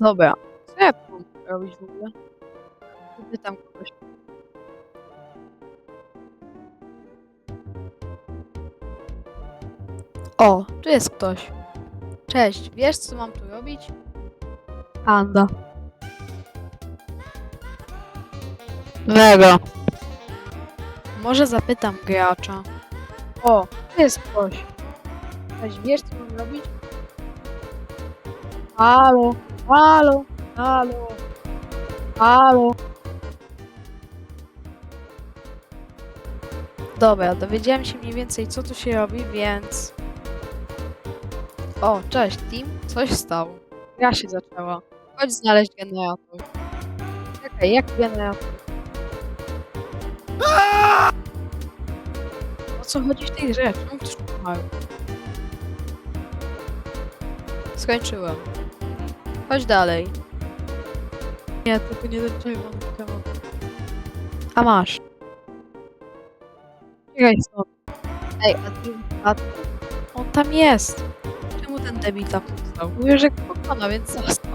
Dobra. Co ja tu robić w ogóle? Kogoś. O, tu jest ktoś. Cześć, wiesz co mam tu robić? Anda. Mega. Może zapytam gracza. O, tu jest ktoś. Cześć, wiesz co mam robić? Halo, halo, halo, halo. Dobra, dowiedziałem się mniej więcej co tu się robi, więc... O, cześć, Tim. Coś stało. Gra się zaczęła. Chodź znaleźć generator. Czekaj, jak generator? O co chodzi w tej grze? Czemu? Skończyłem. Chodź dalej. Nie, tylko nie ten czerwony temat. A masz. Czekaj stąd. Ej, a ty, a ty, on tam jest. Czemu ten debil tam został? Mówię, że go pokona, więc został.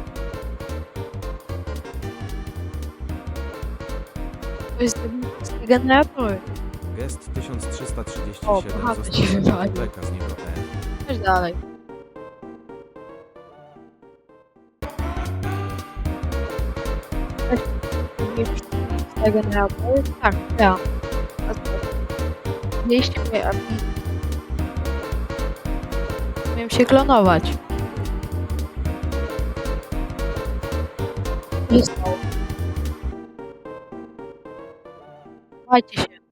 To jest debil z generatory. Gest O, 1337 bohater został się wywalił. beka z niego. Chodź dalej. Generatory? Tak? Mieliście moje API. Miałem się klonować. Nie. Chowajcie się.